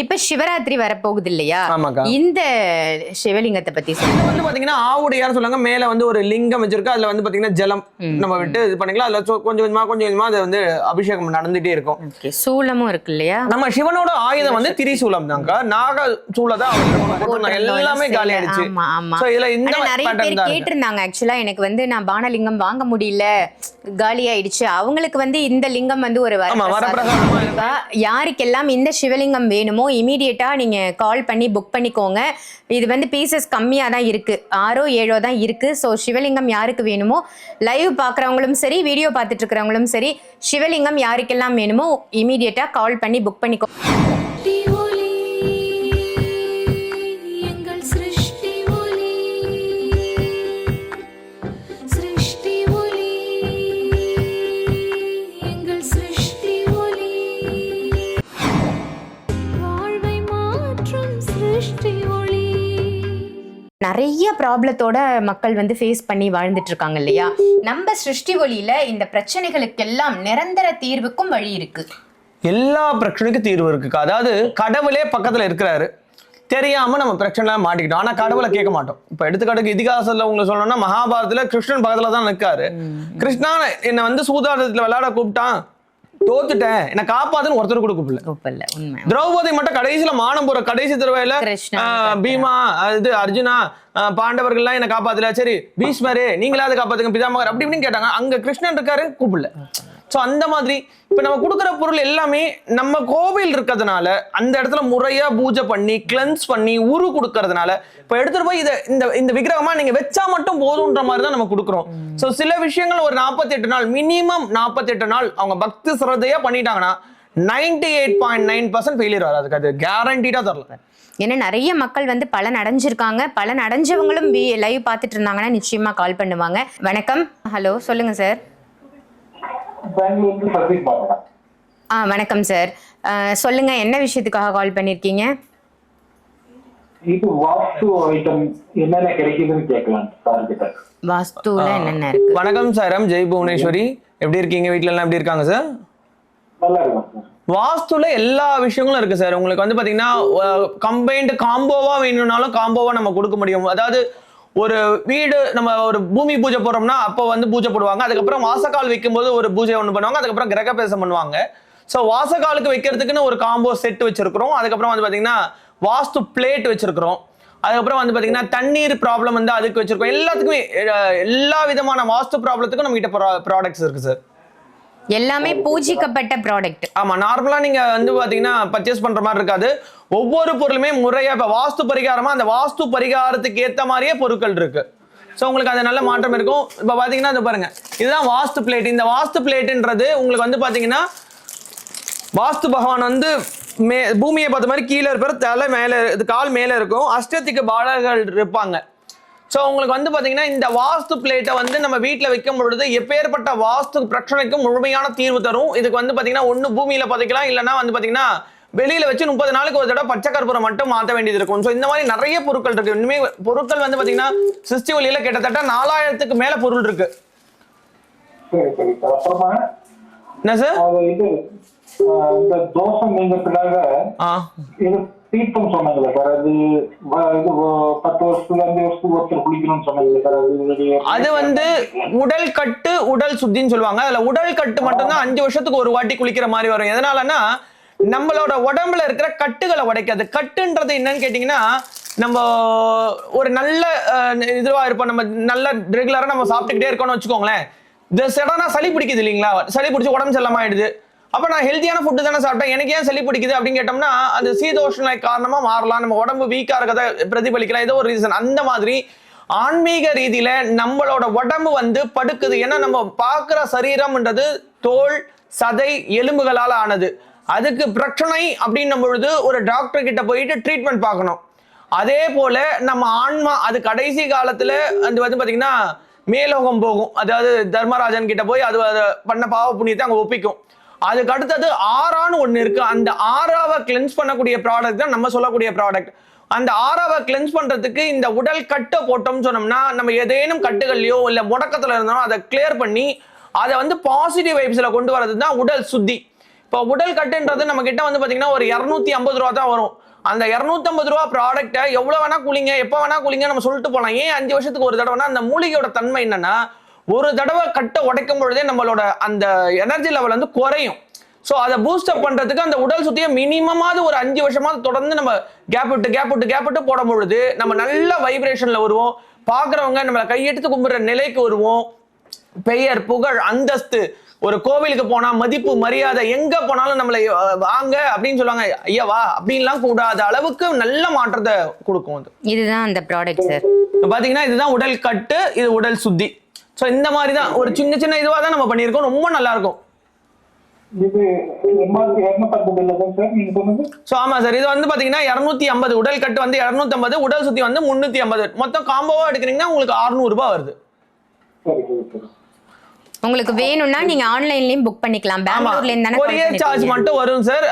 இப்ப சிவராத்திரி வரப்போகுது இல்லையா. இந்த சிவலிங்கத்தை பத்தி சொல்லுங்க. வந்து பாத்தீங்கன்னா ஆவுடையார் சொல்லுவாங்க மேல வந்து ஒரு லிங்கம் வச்சிருக்கு. அதுல வந்து பாத்தீங்கன்னா ஜலம் நம்ம விட்டு இது பண்ணிக்கலாம். அதுல கொஞ்சம் கொஞ்சமா கொஞ்சம் கொஞ்சமா அது வந்து அபிஷேகம் நடந்துட்டே இருக்கும். சூலமும் இருக்கு இல்லையா? நம்ம சிவனோட ஆயுதம் வந்து திரிசூலம் தான்க்கா நாக சூளை தான் அவர் போட்டிருந்தாங்க. எல்லாமே காலி ஆயிடுச்சு இதுல இந்த நிறைய பேர். கேட்டிருந்தாங்க ஆக்சுவலா எனக்கு வந்து நான் பானலிங்கம் வாங்க முடியல. காலி ஆயிடுச்சு அவங்களுக்கு வந்து இந்த லிங்கம் வந்து ஒரு வரப்பிரசாதமா. யாருக்கெல்லாம் இந்த சிவலிங்கம் வேணுமோ இம்மீடியட்டாக நீங்கள் கால் பண்ணி புக் பண்ணிக்கோங்க. இது வந்து பீசஸ் கம்மியாக தான் இருக்கு. ஆறோ ஏழோ தான் இருக்குது ஸோ சிவலிங்கம் யாருக்கு வேணுமோ லைவ் பார்க்குறவங்களும் சரி வீடியோ பார்த்துட்டு இருக்கிறவங்களும் சரி சிவலிங்கம் யாருக்கெல்லாம் வேணுமோ இமீடியட்டாக கால் பண்ணி புக் பண்ணிக்கோ நிறைய ப்ராப்ளத்தோட மக்கள் வந்து ஃபேஸ் பண்ணி வாழ்ந்துட்டு இருக்காங்க இல்லையா? நம்ம சிருஷ்டி ஒளியில இந்த பிரச்சனைகளுக்கெல்லாம் நிரந்தர தீர்வுக்கும் வழி இருக்கு. எல்லா பிரச்சனைக்கும் தீர்வு இருக்குக்கா. அதாவது கடவுளே பக்கத்துல இருக்கிறாரு. தெரியாம நம்ம பிரச்சனை மாட்டிக்கிட்டோம். ஆனா கடவுளை கேட்க மாட்டோம். இப்ப எடுத்துக்காட்டுக்கு இதிகாசத்துல உங்களுக்கு சொல்லணும்னா மகாபாரதத்துல கிருஷ்ணன் பக்கத்துல தான் நிற்காரு கிருஷ்ணா என்னை வந்து சூதாட்டத்துல விளையாட கூப்பிட்டான். தோத்துட்டேன். என்னை காப்பாத்துன்னு ஒருத்தர் கூட கூப்பிடல. கூப்பிடல உண்மை. திரௌபதி மட்டும் கடைசியில மானம் போற கடைசி ஆஹ், பீமா இது அர்ஜுனா பாண்டவர்கள்லாம் என்ன காப்பாத்தல. சரி பீஷ்மரே நீங்களாவது காப்பாத்துங்க பிதாமகர் அப்படி இப்படின்னு கேட்டாங்க. அங்க கிருஷ்ணன் இருக்காரு கூப்பிடல. ஸோ அந்த மாதிரி இப்போ நம்ம கொடுக்குற பொருள் எல்லாமே நம்ம கோவில் இருக்கிறதுனால அந்த இடத்துல முறையாக பூஜை பண்ணி கிளென்ஸ் பண்ணி உரு கொடுக்கறதுனால இப்போ எடுத்துகிட்டு போய் இதை இந்த இந்த விக்கிரகமாக நீங்கள் வச்சா மட்டும் போதுன்ற மாதிரி தான் நம்ம கொடுக்குறோம். ஸோ சில விஷயங்கள் ஒரு 48 நாள் மினிமம் 48 நாள் அவங்க பக்தி சிரத்தையா பண்ணிட்டாங்கன்னா ninety eight point nine percent failure வராது. அது கேரண்டீடாக தரல. ஏன்னா நிறைய மக்கள் வந்து பலன் அடைஞ்சிருக்காங்க. பலன் அடைஞ்சவங்களும் லைவ் பார்த்துட்டு இருந்தாங்கன்னா நிச்சயமா கால் பண்ணுவாங்க. வணக்கம். ஹலோ சொல்லுங்க சார் ஆ வணக்கம் சார் சொல்லுங்க என்ன விஷயத்துக்காக கால் பண்ணியிருக்கீங்க இது வாஸ்து ஐட்டம் என்னென்ன கிடைக்குதுன்னு கேட்கலாம் சார் கிட்ட. வாஸ்துல என்னென்ன இருக்கு? வணக்கம் சாரம் ஜெய் புவனேஸ்வரி எப்படி இருக்கீங்க? வீட்ல எல்லாம் எப்படி இருக்காங்க சார் நல்லா இருக்கும் சார் வாஸ்துல எல்லா விஷயங்களும் இருக்கு சார் உங்களுக்கு வந்து பாத்தீங்கன்னா கம்பைன்டு காம்போவா வேணும்னாலும் காம்போவா நம்ம கொடுக்க முடியும். அதாவது ஒரு வீடு நம்ம ஒரு பூமி பூஜை போடுறோம்னா அப்போ வந்து பூஜை போடுவாங்க. அதுக்கப்புறம் வாசக்கால் வைக்கும்போது ஒரு பூஜை ஒன்று பண்ணுவாங்க. அதுக்கப்புறம் கிரகபேசம் பண்ணுவாங்க. ஸோ வாசக்காலுக்கு வைக்கிறதுக்குன்னு ஒரு காம்போ செட் வச்சிருக்கிறோம். அதுக்கப்புறம் வந்து பார்த்தீங்கன்னா வாஸ்து பிளேட் வச்சிருக்கிறோம். அதுக்கப்புறம் வந்து பார்த்தீங்கன்னா தண்ணீர் ப்ராப்ளம் வந்து அதுக்கு வச்சிருக்கோம். எல்லாத்துக்குமே எல்லா விதமான வாஸ்து ப்ராப்ளத்துக்கும் நம்மகிட்ட ப்ரா ப்ராடக்ட்ஸ் இருக்குது சார் எல்லாமே பூஜிக்கப்பட்ட ப்ராடக்ட் ஆமா நார்மலா நீங்க வந்து பாத்தீங்கன்னா பர்ச்சேஸ் பண்ற மாதிரி இருக்காது. ஒவ்வொரு பொருளுமே முறையா இப்ப வாஸ்து பரிகாரமா அந்த வாஸ்து பரிகாரத்துக்கு ஏத்த மாதிரியே பொருட்கள் இருக்கு. ஸோ உங்களுக்கு அது நல்ல மாற்றம் இருக்கும். இப்போ பார்த்தீங்கன்னா இது பாருங்க. இதுதான் வாஸ்து பிளேட் இந்த வாஸ்து பிளேட்டுன்றது உங்களுக்கு வந்து பார்த்தீங்கன்னா வாஸ்து பகவான் வந்து மே பூமியை பார்த்த மாதிரி கீழே இருப்பார் தலை மேலே இது கால் மேலே இருக்கும். அஷ்டத்திக்கு பாலகர்கள் இருப்பாங்க. ஸோ உங்களுக்கு வந்து பார்த்தீங்கன்னா இந்த வாஸ்து பிளேட்டை வந்து நம்ம வீட்டில் வைக்கும் பொழுது எப்பேற்பட்ட வாஸ்து பிரச்சனைக்கும் முழுமையான தீர்வு தரும். இதுக்கு வந்து பார்த்தீங்கன்னா ஒன்று பூமியில் பதிக்கலாம் இல்லைன்னா வந்து பார்த்தீங்கன்னா வெளியில வச்சு முப்பது நாளுக்கு ஒரு தடவை பச்சை கற்பூரம் மட்டும் மாற்ற வேண்டியது இருக்கும். ஸோ இந்த மாதிரி நிறைய பொருட்கள் இருக்கு. இனிமே பொருட்கள் வந்து பார்த்தீங்கன்னா சிஸ்டி வழியில கிட்டத்தட்ட நாலாயிரத்துக்கு மேல பொருள் இருக்கு. என்ன சார் இந்த தோஷம் ஆ. இது தீர்த்தம் சொன்னாங்களே சார் அது பத்து வருஷத்துல அஞ்சு வருஷத்துக்கு ஒருத்தர் குளிக்கணும்னு சொன்னாங்களே சார் அது அது வந்து உடல் கட்டு உடல் சுத்தின்னு சொல்லுவாங்க. அதுல உடல் கட்டு மட்டும்தான் அஞ்சு வருஷத்துக்கு ஒரு வாட்டி குளிக்கிற மாதிரி வரும். எதனாலன்னா நம்மளோட உடம்புல இருக்கிற கட்டுகளை உடைக்காது. கட்டுன்றது என்னன்னு கேட்டிங்கன்னா நம்ம ஒரு நல்ல இதுவா இருப்போம். நம்ம நல்ல ரெகுலரா நம்ம சாப்பிட்டுக்கிட்டே இருக்கோம்னு வச்சுக்கோங்களேன். சடனா சளி பிடிக்குது இல்லைங்களா? சளி பிடிச்சி உடம்பு செல்லாம ஆயிடுது அப்ப நான் ஹெல்த்தியான ஃபுட்டு தானே சாப்பிட்டேன். எனக்கு ஏன் சளி பிடிக்குது அப்படின்னு கேட்டோம்னா அந்த சீதோஷ்ண காரணமா மாறலாம். நம்ம உடம்பு வீக்கா இருக்கிறத பிரதிபலிக்கலாம். ஏதோ ஒரு ரீசன் அந்த மாதிரி ஆன்மீக ரீதியில நம்மளோட உடம்பு வந்து படுக்குது. ஏன்னா நம்ம பார்க்குற சரீரம்ன்றது தோல் சதை எலும்புகளால் ஆனது. அதுக்கு பிரச்சனை அப்படின்னும் பொழுது ஒரு டாக்டர் கிட்ட போயிட்டு ட்ரீட்மெண்ட் பார்க்கணும். அதே போல நம்ம ஆன்மா அது கடைசி காலத்துல அது வந்து பாத்தீங்கன்னா மேலோகம் போகும். அதாவது தர்மராஜன் கிட்ட போய் அது அதை பண்ண பாவ புண்ணியத்தை அங்க ஒப்பிக்கும். அதுக்கு அடுத்தது ஆறான்னு ஒன்று இருக்கு. அந்த ஆறாவை கிளென்ஸ் பண்ணக்கூடிய ப்ராடக்ட் தான் நம்ம சொல்லக்கூடிய ப்ராடக்ட் அந்த ஆறாவை கிளென்ஸ் பண்ணுறதுக்கு இந்த உடல் கட்டை போட்டோம்னு சொன்னோம்னா நம்ம ஏதேனும் கட்டுகள்லையோ இல்லை முடக்கத்தில் இருந்தாலும் அதை கிளியர் பண்ணி அதை வந்து பாசிட்டிவ் வைப்ஸில் கொண்டு வரது தான் உடல் சுத்தி. இப்போ உடல் கட்டுன்றது நம்ம கிட்ட வந்து பார்த்தீங்கன்னா ஒரு இரநூத்தி ஐம்பது ரூபா தான் வரும். அந்த 250 ரூபா ப்ராடக்ட்டை எவ்வளோ வேணா குளிங்க எப்போ வேணா குளிங்க நம்ம சொல்லிட்டு போகலாம் ஏன் அஞ்சு வருஷத்துக்கு ஒரு தடவைனா அந்த மூலிகையோட தன்மை என்னன்னா ஒரு தடவை கட்டை உடைக்கும் பொழுதே நம்மளோட அந்த எனர்ஜி லெவல் வந்து குறையும். ஸோ அதை பூஸ்டப் பண்றதுக்கு அந்த உடல் சுத்தியை மினிமமாவது ஒரு அஞ்சு வருஷமாவது தொடர்ந்து நம்ம கேப் விட்டு கேப் விட்டு கேப் விட்டு போடும் பொழுது நம்ம நல்ல வைப்ரேஷன்ல வருவோம். பார்க்குறவங்க நம்மளை கையெடுத்து கும்பிடுற நிலைக்கு வருவோம். பெயர் புகழ் அந்தஸ்து. ஒரு கோவிலுக்கு போனா மதிப்பு மரியாதை எங்க போனாலும் நம்மளை வாங்க அப்படின்னு சொல்லுவாங்க. ஐயா வா அப்படின்லாம் கூடாத அளவுக்கு நல்ல மாற்றத்தை கொடுக்கும் அது. இதுதான் அந்த ப்ராடக்ட் சார் இப்ப பாத்தீங்கன்னா இதுதான் உடல் கட்டு இது உடல் சுத்தி. ஸோ இந்த மாதிரி தான் ஒரு சின்ன சின்ன இதுவா தான் நம்ம பண்ணியிருக்கோம். ரொம்ப நல்லா இருக்கும் ஸோ ஆமா சார். இது வந்து பாத்தீங்கன்னா இரநூத்தி ஐம்பது உடல் கட்டு வந்து இரநூத்தம்பது உடல் சுத்தி வந்து முன்னூத்தி ஐம்பது. மொத்தம் காம்போவா எடுக்கிறீங்கன்னா உங்களுக்கு 600 ரூபாய் வருது. உங்களுக்கு வேணும்னா நீங்க ஆன்லைன்லயும் புக் பண்ணிக்கலாம். பெங்களூர்ல இருந்து கொரியர் சார்ஜ் மட்டும் வரும் sir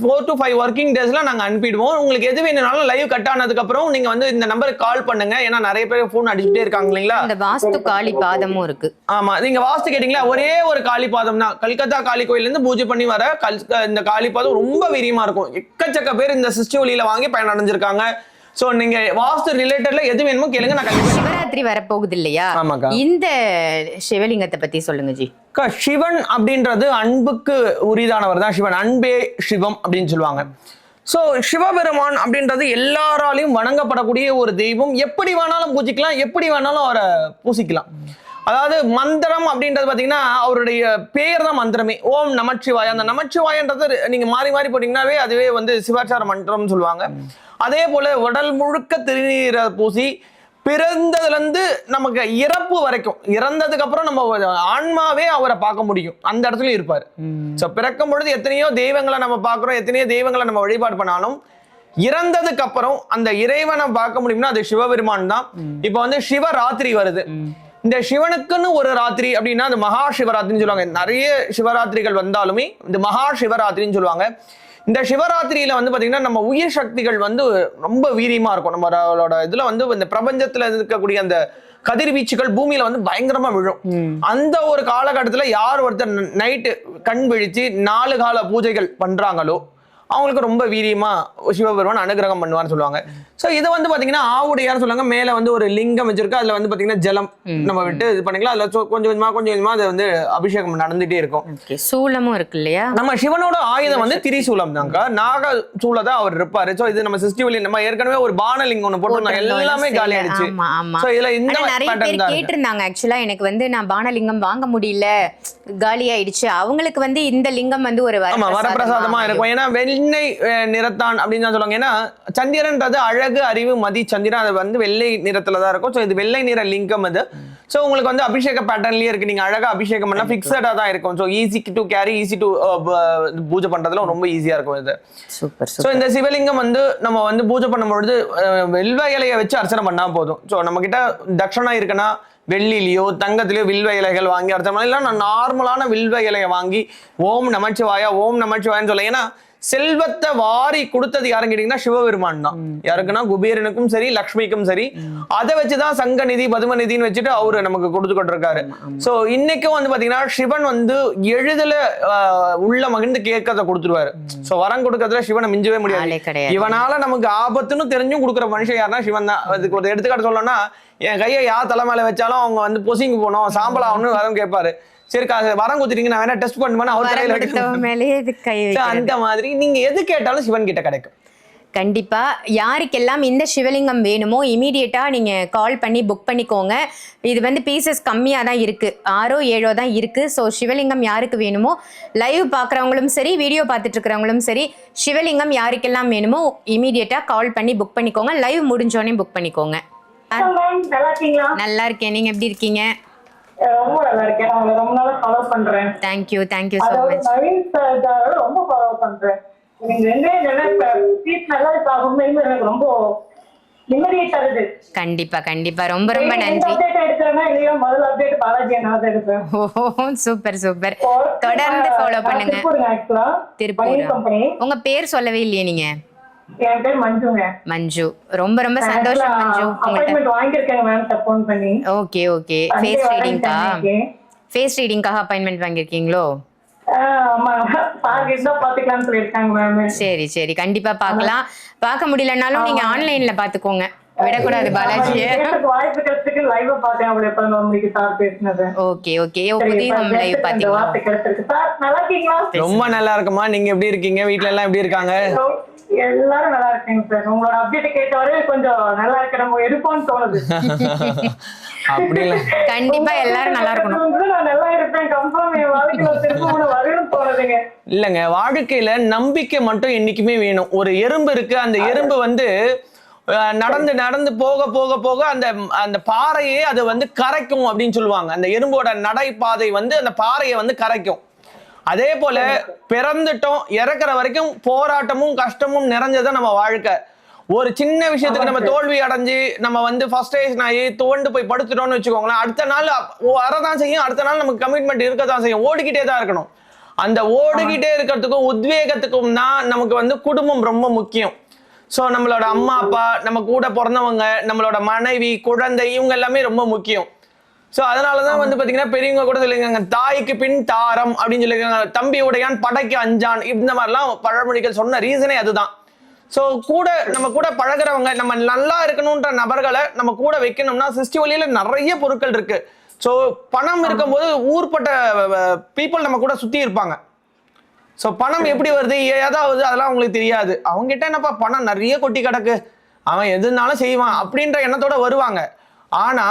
four to five working டேஸ்ல நாங்க அனுப்பிடுவோம். உங்களுக்கு எது வேணும்னாலும் லைவ் கட் ஆனதுக்கு அப்புறம் நீங்க வந்து இந்த நம்பருக்கு கால் பண்ணுங்க. ஏன்னா நிறைய பேர் ஃபோன் அடிச்சுட்டே இருக்காங்க இல்லைங்களா? இந்த வாஸ்து காளி பாதமும் இருக்கு. ஆமா. நீங்க வாஸ்து கேட்டீங்களா? ஒரே ஒரு காளிபாதம் தான். கல்கத்தா காளி கோயில்ல இருந்து பூஜை பண்ணி வர கல் இந்த காளிபாதம் ரொம்ப வீரியமா இருக்கும். எக்கச்சக்க பேர் இந்த சிஸ்டி ஒலியில வாங்கி பயனடைஞ்சிருக்காங்க. சோ நீங்க வாஸ்து ரிலேட்டட்ல எது வேணுமோ கேளுங்க நான் கண்டிப்பா சிவராத்திரி வரப்போகுது இல்லையா. இந்த சிவலிங்கத்தை பத்தி சொல்லுங்க ஜி. சிவன் அப்படின்றது அன்புக்கு உரிதானவர் தான் சிவன். அன்பே சிவம் அப்படின்னு சொல்லுவாங்க. ஸோ சிவபெருமான் அப்படின்றது எல்லாராலையும் வணங்கப்படக்கூடிய ஒரு தெய்வம். எப்படி வேணாலும் பூஜிக்கலாம் எப்படி வேணாலும் அவரை பூசிக்கலாம். அதாவது மந்திரம் அப்படின்றது பார்த்தீங்கன்னா அவருடைய பேர் தான் மந்திரமே. ஓம் நமச்சிவாய. அந்த நமச்சிவாயன்றது நீங்க மாறி மாறி போட்டீங்கன்னாவே அதுவே வந்து சிவாச்சார மந்திரம்னு சொல்லுவாங்க. அதே போல உடல் முழுக்க திருநீரை பூசி பிறந்ததுல இருந்து நமக்கு இறப்பு வரைக்கும் இறந்ததுக்கு அப்புறம் நம்ம ஆன்மாவே அவரை பார்க்க முடியும். அந்த இடத்துல இருப்பாரு. சோ பிறக்கும் பொழுது எத்தனையோ தெய்வங்களை நம்ம பார்க்கிறோம் எத்தனையோ தெய்வங்களை நம்ம வழிபாடு பண்ணாலும் இறந்ததுக்கு அப்புறம் அந்த இறைவனை பார்க்க முடியும்னா அது சிவபெருமான் தான். இப்போ வந்து சிவராத்திரி வருது. இந்த சிவனுக்குன்னு ஒரு ராத்திரி அப்படின்னா அது மகா சிவராத்திரின்னு சொல்லுவாங்க. நிறைய சிவராத்திரிகள் வந்தாலுமே இந்த மகா சிவராத்திரின்னு சொல்லுவாங்க. இந்த சிவராத்திரியில வந்து பாத்தீங்கன்னா நம்ம உயிர் சக்திகள் வந்து ரொம்ப வீரியமா இருக்கும். நம்மளோட இதுல வந்து இந்த பிரபஞ்சத்துல இருக்கக்கூடிய அந்த கதிர்வீச்சுகள் பூமியில வந்து பயங்கரமா விழும். அந்த ஒரு காலகட்டத்துல யார் ஒருத்தர் நைட்டு கண் விழிச்சு நாலு கால பூஜைகள் பண்றாங்களோ அவங்களுக்கு ரொம்ப வீரியமா சிவபெருமான் அனுகிரகம் பண்ணுவார்னு சொல்லுவாங்க. சோ இது வந்து பாத்தீங்கன்னா ஆவுடையார் சொல்லுவாங்க. மேல வந்து ஒரு லிங்கம் வச்சிருக்கு. அதுல வந்து பாத்தீங்கன்னா ஜலம் நம்ம விட்டு இது பண்ணிக்கலாம். அதுல கொஞ்சம் கொஞ்சமா கொஞ்சம் கொஞ்சமா அது வந்து அபிஷேகம் நடந்துட்டே இருக்கும். ஓகே. சூலமும் இருக்கு இல்லையா? நம்ம சிவனோட ஆயுதம் வந்து திரிசூலம் தாங்க. நாக சூலதான் அவர் இருப்பாரு. சோ இது நம்ம சிஸ்டிவலி நம்ம ஏற்கனவே ஒரு பானலிங்கம் போட்டிருந்தோம். போட்டிருந்தோம், எல்லாமே காலி. ஆயிடுச்சு. சோ இதுல இந்த நிறைய பேர் தான். கேட்டிருந்தாங்க. ஆக்சுவலா எனக்கு வந்து நான் பானலிங்கம் வாங்க முடியல. காலி ஆயிடுச்சு அவங்களுக்கு வந்து இந்த லிங்கம் வந்து ஒரு ஆமா வரப்பிரசாதமா இருக்கும். ஏன்னா வெள்ளை நிறத்தான் அப்படின்னு தான் சொல்லுவாங்க. ஏன்னா சந்திரன்றது அழகு அறிவு மதி சந்திரன் அது வந்து வெள்ளை நிறத்துல தான் இருக்கும். ஸோ இது வெள்ளை நிற லிங்கம் அது. ஸோ உங்களுக்கு வந்து அபிஷேக பேட்டர்ன்லயே இருக்கு. நீங்க அழகா அபிஷேகம் பண்ணா ஃபிக்ஸடா தான் இருக்கும். So easy to carry easy to பூஜை பண்றதுல ரொம்ப ஈஸியா இருக்கும் இது. சூப்பர் ஸோ இந்த சிவலிங்கம் வந்து நம்ம வந்து பூஜை பண்ணும்பொழுது வெல்வ இலையை வச்சு அர்ச்சனை பண்ணா போதும். ஸோ நம்ம கிட்ட தட்சணா இருக்குன்னா வெள்ளிலையோ தங்கத்திலயோ வில்வ இலைகள் வாங்கி அர்ச்சனை பண்ணலாம். இல்லை நான் நார்மலான வில்வ இலையை வாங்கி ஓம் நமச்சிவாயா ஓம் நமச்சிவாயன்னு சொல்ல ஏன்னா செல்வத்தை வாரி கொடுத்தது யாருன்னு கேட்டீங்கன்னா சிவபெருமான் தான். யாருக்குன்னா குபேரனுக்கும் சரி லக்ஷ்மிக்கும் சரி. அதை வச்சுதான் சங்க நிதி பதும நிதின்னு வச்சுட்டு அவரு நமக்கு கொடுத்துக்கிட்டு இருக்காரு சோ இன்னைக்கும் வந்து பாத்தீங்கன்னா சிவன் வந்து எளிதில் ஆஹ், உள்ள மகிழ்ந்து கேட்கறத கொடுத்துருவாரு. சோ வரம் கொடுக்கறதுல சிவனை மிஞ்சவே முடியாது. இவனால நமக்கு ஆபத்துன்னு தெரிஞ்சும் கொடுக்குற மனுஷன் யாருன்னா சிவன் தான். அதுக்கு ஒரு எடுத்துக்காட்டு சொல்லணும்னா என் கையை யார் தலை மேல வச்சாலும் அவங்க வந்து பொசிங்க போனோம் சாம்பலாகணும்னு வரம் கேட்பாரு. சரி வரம் கொடுத்துட்டீங்க நான் வேணா டெஸ்ட் பண்ணுவேன் அவர் வைக்கிறேன். மேலேயே இது கை அந்த மாதிரி நீங்க எது கேட்டாலும் சிவன் கிட்ட கிடைக்கும். கண்டிப்பா. யாருக்கெல்லாம் இந்த சிவலிங்கம் வேணுமோ இமீடியட்டா நீங்க கால் பண்ணி புக் பண்ணிக்கோங்க. இது வந்து பீசஸ் கம்மியா தான் இருக்கு. ஆறோ ஏழோ தான் இருக்கு. ஸோ சிவலிங்கம் யாருக்கு வேணுமோ லைவ் பார்க்குறவங்களும் சரி வீடியோ பார்த்துட்டு இருக்கிறவங்களும் சரி சிவலிங்கம் யாருக்கெல்லாம் வேணுமோ இமீடியட்டா கால் பண்ணி புக் பண்ணிக்கோங்க. லைவ் முடிஞ்சோடனே புக் பண்ணிக்கோங்க. நல்லா இருக்கேன். நீங்க எப்படி இருக்கீங்க? ரொம்ப நல்லா இருக்கேன். நான் ரொம்ப நாளா ஃபாலோ பண்றேன். தேங்க்யூ தேங்க்யூ அதாவது மச் இதால ரொம்ப ஃபாலோ பண்றேன். நீங்க ரெண்டே நல்லா சீட் நல்லா இருக்கா உண்மையுமே எனக்கு ரொம்ப நிம்மதியை தருது. கண்டிப்பா கண்டிப்பா. ரொம்ப ரொம்ப நன்றி. சூப்பர் சூப்பர் தொடர்ந்து ஃபாலோ பண்ணுங்க. திருப்பூரா. கம்பெனி உங்க பேர் சொல்லவே இல்லையே நீங்க. என் பேர் மஞ்சுங்க. மஞ்சு. ரொம்ப ரொம்ப சந்தோஷம் மஞ்சு உங்கள்கிட்ட அப்பாயின்மெண்ட் வாங்கியிருக்கேன் மேம் ஃபோன் பண்ணி. Okay okay. ஃபேஸ் சென்னைக்கு. ஃபேஸ் ரீடிங்காக அப்பாயின்மெண்ட் ஆமா. சார் சரி சரி. கண்டிப்பா பார்க்கலாம். பார்க்க முடியலனாலும் நீங்க ஆன்லைன்ல பாத்துக்கோங்க விடக்கூடாது பேசினது. Okay okay. லைவ் பாத்தீங்களா ரொம்ப நல்லா இருக்குமா? நீங்க எப்படி இருக்கீங்க? வீட்ல எல்லாம் எப்படி இருக்காங்க? எல்லாரும் நல்லா இருக்கீங்க சார் உங்களோட அப்டேட் கேட்டவரை கொஞ்சம் நல்லா இருக்க நம்ம எடுப்போம்னு தோணுது. அப்படி இல்ல. கண்டிப்பா எல்லாரும் நல்லா இருக்கணும். நான் நல்லா இருப்பேன். கன்ஃபார்ம் என் வாழ்க்கையில திரும்ப வரும்னு தோணுதுங்க. இல்லைங்க வாழ்க்கையில நம்பிக்கை மட்டும் என்னைக்குமே வேணும். ஒரு எறும்பு இருக்கு அந்த எறும்பு வந்து நடந்து நடந்து போக போக போக அந்த அந்த பாறையே அது வந்து கரைக்கும் அப்படின்னு சொல்லுவாங்க. அந்த எறும்போட நடைபாதை வந்து அந்த பாறையை வந்து கரைக்கும். அதே போல பிறந்துட்டோம் இறக்குற வரைக்கும் போராட்டமும் கஷ்டமும் நிறைஞ்சதான் நம்ம வாழ்க்கை. ஒரு சின்ன விஷயத்துக்கு நம்ம தோல்வி அடைஞ்சு நம்ம வந்து ஃபர்ஸ்டேஷன் ஆகி துவண்டு போய் படுத்துட்டோம்னு வச்சுக்கோங்களேன் அடுத்த நாள் வரதான் செய்யும் அடுத்த நாள் நமக்கு கமிட்மெண்ட் இருக்க தான் செய்யும் ஓடிக்கிட்டே தான் இருக்கணும். அந்த ஓடிக்கிட்டே இருக்கிறதுக்கும் உத்வேகத்துக்கும் தான் நமக்கு வந்து குடும்பம் ரொம்ப முக்கியம். ஸோ நம்மளோட அம்மா அப்பா நம்ம கூட பிறந்தவங்க நம்மளோட மனைவி குழந்தை இவங்க எல்லாமே ரொம்ப முக்கியம். ஸோ அதனால தான் வந்து பார்த்தீங்கன்னா பெரியவங்க கூட சொல்லியிருக்காங்க தாய்க்கு பின் தாரம் அப்படின்னு சொல்லியிருக்காங்க. தம்பி உடையான் படைக்கு அஞ்சான் இந்த மாதிரிலாம் பழமொழிகள் சொன்ன ரீசனே அதுதான். ஸோ கூட நம்ம கூட பழகுறவங்க நம்ம நல்லா இருக்கணுன்ற நபர்களை நம்ம கூட வைக்கணும்னா சிருஷ்டி வழியில நிறைய பொருட்கள் இருக்கு. ஸோ பணம் இருக்கும்போது ஊர்பட்ட பீப்புள் நம்ம கூட சுற்றி இருப்பாங்க. ஸோ பணம் எப்படி வருது ஏதாவது அதெல்லாம் உங்களுக்கு தெரியாது. அவங்ககிட்ட என்னப்பா பணம் நிறைய கொட்டி கிடக்கு. அவன் எதுனாலும் செய்வான் அப்படின்ற எண்ணத்தோட வருவாங்க. ஆனா.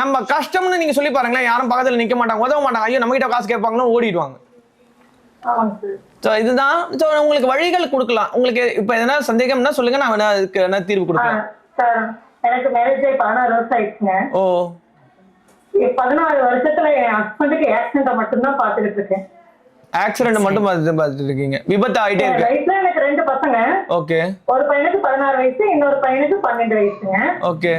நம்ம கஷ்டம்னு நீங்க சொல்லி பாருங்களேன் யாரும் பக்கத்துல நிக்க மாட்டாங்க உதவ மாட்டாங்க. ஐயோ நம்ம கிட்ட காசு கேட்பாங்கன்னு ஓடிடுவாங்க. ஸோ இதுதான். ஸோ உங்களுக்கு வழிகள் கொடுக்கலாம். உங்களுக்கு இப்போ எதனா சந்தேகம்னா சொல்லுங்க நான் வேணா அதுக்கு என்ன தீர்வு கொடுக்கலாம் சார் எனக்கு மேரேஜ் ஆகி பதினாறு வருஷம் ஆயிடுச்சுங்க. ஓ. பதினாறு வருஷத்துல என் ஹஸ்பண்டுக்கு ஆக்சிடென்ட்டை மட்டும்தான் பாத்துக்கிட்டு இருக்கேன். ஆக்சிடென்ட் மட்டும் பார்த்துட்டு பார்த்துட்டு இருக்கீங்க. விபத்து ஆயிட்டே இருக்கு. லைஃப்ல எனக்கு ரெண்டு பசங்க. ஓகே ஒரு பையனுக்கு பதினாறு வயசு இன்னொரு பையனுக்கு பன்னெண்டு வயசுங்க. ஓகே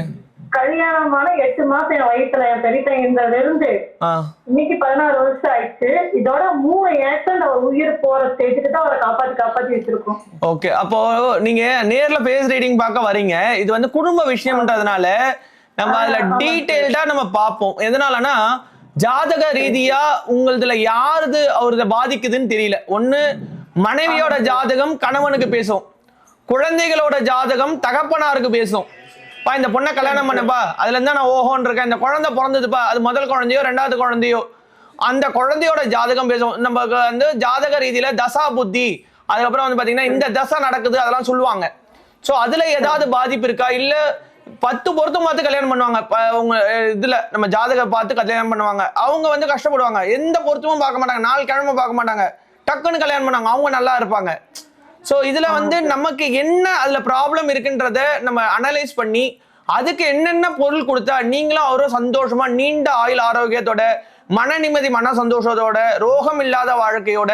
கல்யாணமான எட்டு மாசம் என் வயிற்றுல என் பெரிய பையன் இருந்ததுல இருந்து இன்னைக்கு பதினாறு வருஷம் ஆயிடுச்சு. இதோட மூணு ஆக்சிடென்ட் அவர் உயிர் போற ஸ்டேஜுக்கு தான் அவரை காப்பாத்தி காப்பாத்தி வச்சிருக்கோம். ஓகே. அப்போ நீங்க நேர்ல ஃபேஸ் ரீடிங் பார்க்க வரீங்க. இது வந்து குடும்ப விஷயம்ன்றதுனால நம்ம அதுல டீடைல்டா நம்ம பார்ப்போம். எதனாலனா ஜாதக ரீதியா உங்களதுல யாருது அவரது பாதிக்குதுன்னு தெரியல. ஒண்ணு மனைவியோட ஜாதகம் கணவனுக்கு பேசும். குழந்தைகளோட ஜாதகம் தகப்பனாருக்கு பேசும். பா இந்த பொண்ணை கல்யாணம் பண்ணப்பா அதுல இருந்தா நான் ஓஹோன்னு இருக்கேன். இந்த குழந்தை பிறந்ததுப்பா அது முதல் குழந்தையோ ரெண்டாவது குழந்தையோ. அந்த குழந்தையோட ஜாதகம் பேசும் நம்ம வந்து ஜாதக ரீதியில தசா புத்தி. அதுக்கப்புறம் வந்து பாத்தீங்கன்னா இந்த தசை நடக்குது அதெல்லாம் சொல்லுவாங்க. ஸோ அதுல ஏதாவது பாதிப்பு இருக்கா? இல்ல பத்து பொருத்தம் பார்த்து கல்யாணம் பண்ணுவாங்க. உங்க இதுல நம்ம ஜாதக பார்த்து கல்யாணம் பண்ணுவாங்க. அவங்க வந்து கஷ்டப்படுவாங்க. எந்த பொருத்தமும் பார்க்க மாட்டாங்க. நாலு கிழமை பார்க்க மாட்டாங்க. டக்குன்னு கல்யாணம் பண்ணுவாங்க. அவங்க நல்லா இருப்பாங்க. சோ இதுல வந்து நமக்கு என்ன அதுல ப்ராப்ளம் இருக்குன்றத நம்ம அனலைஸ் பண்ணி அதுக்கு என்னென்ன பொருள் கொடுத்தா நீங்களும் அவரும் சந்தோஷமா நீண்ட ஆயுள் ஆரோக்கியத்தோட மன நிம்மதி மன சந்தோஷத்தோட ரோகம் இல்லாத வாழ்க்கையோட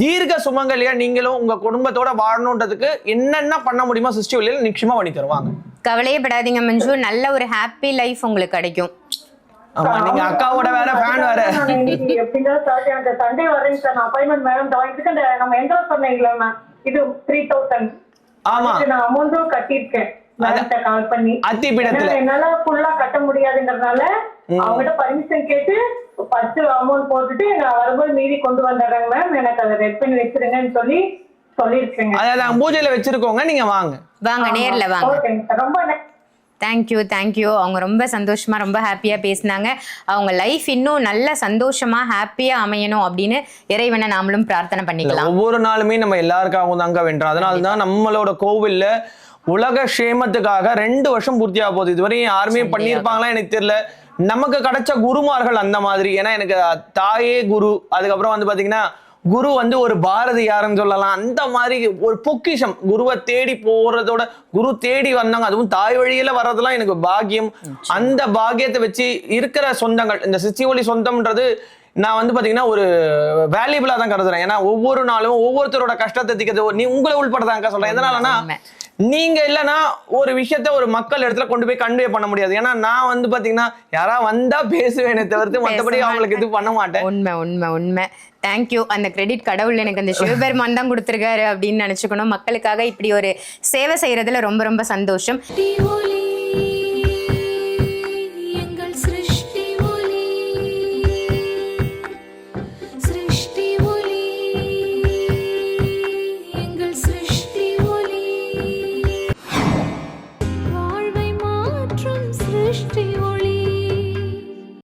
தீர்க்க சுமங்கலியா நீங்களும் உங்க குடும்பத்தோட வாழணுன்றதுக்கு என்னென்ன பண்ண முடியுமோ சிஸ்டி வழியில் நிச்சயமா பண்ணி தருவாங்க. கவலையே படாதீங்க மஞ்சு. நல்ல ஒரு ஹாப்பி லைஃப் உங்களுக்கு கிடைக்கும். ஆமா நீங்க அக்காவோட வேற ஃபேன் வேற. எப்படின்னாலும் சார் அந்த சண்டே வரேங்க சார். நான் அப்பாயின்மெண்ட் மேடம் வாங்கிட்டு நம்ம எங்க சொன்னீங்களா மேம் இது த்ரீ தௌசண்ட் ஆமா. நான் அமௌண்ட்டும் கட்டியிருக்கேன். கால் பண்ணி. அத்திப்பீடத்துல என்னால ஃபுல்லா கட்ட முடியாதுங்கிறதுனால அவங்ககிட்ட பர்மிஷன் கேட்டு ஃபர்ஸ்ட் அமௌண்ட் போட்டுட்டு நான் வரும்போது மீதி கொண்டு வந்துடுறேங்க மேம் எனக்கு அதை ரெட் பண்ணி வச்சிருங்கன்னு சொல்லி சொல்லியிருக்கேங்க. அதை நாங்க பூஜையில வச்சிருக்கோங்க நீங்க வாங்க. வாங்க நேர்ல வாங்க. ரொம்ப. தேங்க்யூ தேங்க்யூ அவங்க ரொம்ப சந்தோஷமா ரொம்ப ஹாப்பியா பேசினாங்க. அவங்க லைஃப் இன்னும் நல்ல சந்தோஷமா ஹாப்பியா அமையணும் அப்படின்னு இறைவனை நாமளும் பிரார்த்தனை பண்ணிக்கலாம். ஒவ்வொரு நாளுமே நம்ம எல்லாருக்காகவும் தாங்க வென்றோம். அதனால தான் நம்மளோட கோவில்ல உலக க்ஷேமத்துக்காக ரெண்டு வருஷம் பூர்த்தியாக போகுது. இதுவரையும் யாருமே பண்ணியிருப்பாங்களா எனக்கு தெரியல. நமக்கு கிடைச்ச குருமார்கள் அந்த மாதிரி. ஏன்னா எனக்கு தாயே குரு. அதுக்கப்புறம் வந்து பாத்தீங்கன்னா குரு வந்து ஒரு பாரதியார்னு சொல்லலாம். அந்த மாதிரி ஒரு பொக்கிஷம். குருவை தேடி போறதோட குரு தேடி வந்தாங்க அதுவும் தாய் வழியில வர்றதெல்லாம் எனக்கு பாக்கியம். அந்த பாக்கியத்தை வச்சு இருக்கிற சொந்தங்கள் இந்த சிச்சி ஒளி சொந்தம்ன்றது நான் வந்து பாத்தீங்கன்னா ஒரு வேல்யூபிளா தான் கருதுறேன். ஏன்னா ஒவ்வொரு நாளும் ஒவ்வொருத்தரோட கஷ்டத்தை தீக்கிறது நீ உங்களை உள்படதாங்க சொல்றேன். எதனாலனா உண்மை. நீங்க இல்லைன்னா ஒரு விஷயத்த ஒரு மக்கள் இடத்துல கொண்டு போய் கன்வே பண்ண முடியாது. ஏன்னா நான் வந்து பாத்தீங்கன்னா யாரா வந்தா பேசுவேனே தவிர்த்து மத்தபடி பேச அவங்களுக்கு இது பண்ண மாட்டேன். உண்மை உண்மை உண்மை. தேங்க்யூ அந்த கிரெடிட் கடவுள் எனக்கு அந்த சிவபெருமான் தான் கொடுத்துருக்காரு அப்படின்னு நினச்சிக்கணும். மக்களுக்காக இப்படி ஒரு சேவை செய்யறதுல ரொம்ப ரொம்ப சந்தோஷம்.